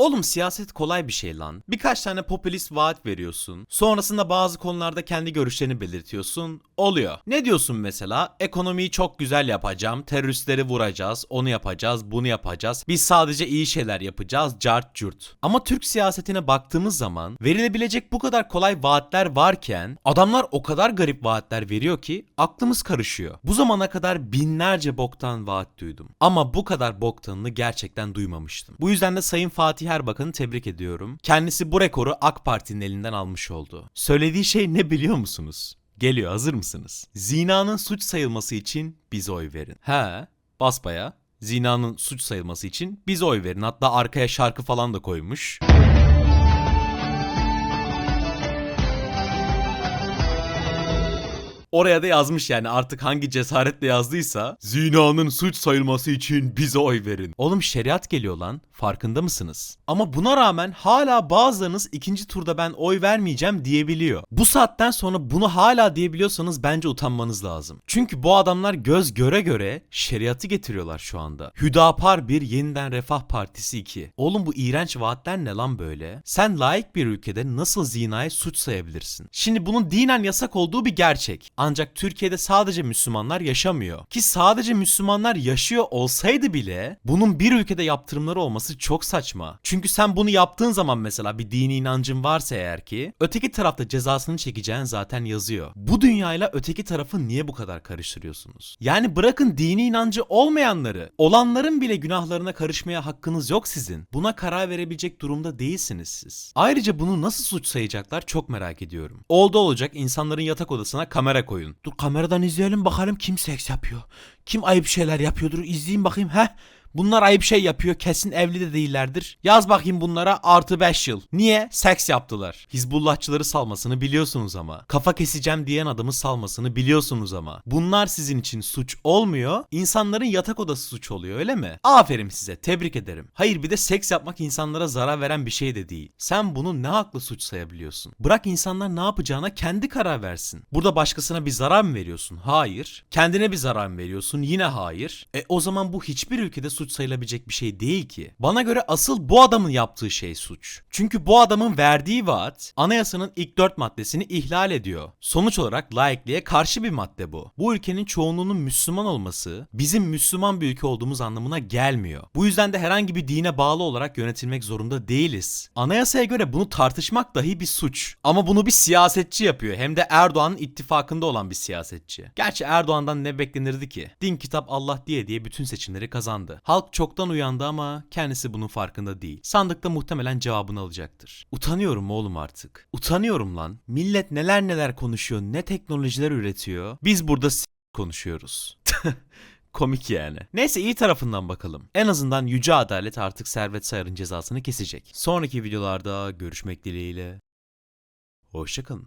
Oğlum siyaset kolay bir şey lan. Birkaç tane popülist vaat veriyorsun. Sonrasında bazı konularda kendi görüşlerini belirtiyorsun. Oluyor. Ne diyorsun mesela? Ekonomiyi çok güzel yapacağım. Teröristleri vuracağız. Onu yapacağız. Bunu yapacağız. Biz sadece iyi şeyler yapacağız. Cart curt. Ama Türk siyasetine baktığımız zaman verilebilecek bu kadar kolay vaatler varken adamlar o kadar garip vaatler veriyor ki aklımız karışıyor. Bu zamana kadar binlerce boktan vaat duydum. Ama bu kadar boktanını gerçekten duymamıştım. Bu yüzden de Sayın Fatih Erbakan'ı tebrik ediyorum. Kendisi bu rekoru AK Parti'nin elinden almış oldu. Söylediği şey ne biliyor musunuz? Geliyor hazır mısınız? Zinanın suç sayılması için bize oy verin. He basbaya zinanın suç sayılması için bize oy verin. Hatta arkaya şarkı falan da koymuş. Oraya da yazmış yani artık hangi cesaretle yazdıysa zinanın suç sayılması için bize oy verin. Oğlum şeriat geliyor lan farkında mısınız? Ama buna rağmen hala bazılarınız ikinci turda ben oy vermeyeceğim diyebiliyor. Bu saatten sonra bunu hala diyebiliyorsanız bence utanmanız lazım. Çünkü bu adamlar göz göre göre şeriatı getiriyorlar şu anda. Hüdapar 1 yeniden Refah Partisi 2. Oğlum bu iğrenç vaatler ne lan böyle? Sen layık bir ülkede nasıl zinayı suç sayabilirsin? Şimdi bunun dinen yasak olduğu bir gerçek. Ancak Türkiye'de sadece Müslümanlar yaşamıyor. Ki sadece Müslümanlar yaşıyor olsaydı bile bunun bir ülkede yaptırımları olması çok saçma. Çünkü sen bunu yaptığın zaman mesela bir dini inancın varsa eğer ki öteki tarafta cezasını çekeceğin zaten yazıyor. Bu dünyayla öteki tarafı niye bu kadar karıştırıyorsunuz? Yani bırakın dini inancı olmayanları, olanların bile günahlarına karışmaya hakkınız yok sizin. Buna karar verebilecek durumda değilsiniz siz. Ayrıca bunu nasıl suç sayacaklar çok merak ediyorum. Oldu olacak insanların yatak odasına kamera koyun. Dur kameradan izleyelim bakalım kim seks yapıyor. Kim ayıp şeyler yapıyordur izleyin bakayım heh. Bunlar ayıp şey yapıyor kesin evli de değillerdir. Yaz bakayım bunlara artı 5 yıl. Niye? Seks yaptılar. Hizbullahçıları salmasını biliyorsunuz ama. Kafa keseceğim diyen adamı salmasını biliyorsunuz ama. Bunlar sizin için suç olmuyor. insanların yatak odası suç oluyor öyle mi? Aferin size tebrik ederim. Hayır bir de seks yapmak insanlara zarar veren bir şey de değil. Sen bunu ne haklı suç sayabiliyorsun? Bırak insanlar ne yapacağına kendi karar versin. Burada başkasına bir zarar mı veriyorsun? Hayır. Kendine bir zarar mı veriyorsun? Yine hayır. E o zaman bu hiçbir ülkede suç sayılabilecek bir şey değil ki. Bana göre asıl bu adamın yaptığı şey suç. Çünkü bu adamın verdiği vaat anayasanın ilk dört maddesini ihlal ediyor. Sonuç olarak laikliğe karşı bir madde bu. Bu ülkenin çoğunluğunun Müslüman olması bizim Müslüman bir ülke olduğumuz anlamına gelmiyor. Bu yüzden de herhangi bir dine bağlı olarak yönetilmek zorunda değiliz. Anayasaya göre bunu tartışmak dahi bir suç. Ama bunu bir siyasetçi yapıyor. Hem de Erdoğan'ın ittifakında olan bir siyasetçi. Gerçi Erdoğan'dan ne beklenirdi ki? Din kitap Allah diye diye bütün seçimleri kazandı. Halk çoktan uyandı ama kendisi bunun farkında değil. Sandıkta muhtemelen cevabını alacaktır. Utanıyorum oğlum artık. Utanıyorum lan. Millet neler neler konuşuyor, ne teknolojiler üretiyor. Biz burada s- konuşuyoruz. Komik yani. Neyse iyi tarafından bakalım. En azından Yüce Adalet artık Servet Sayar'ın cezasını kesecek. Sonraki videolarda görüşmek dileğiyle. Hoşçakalın.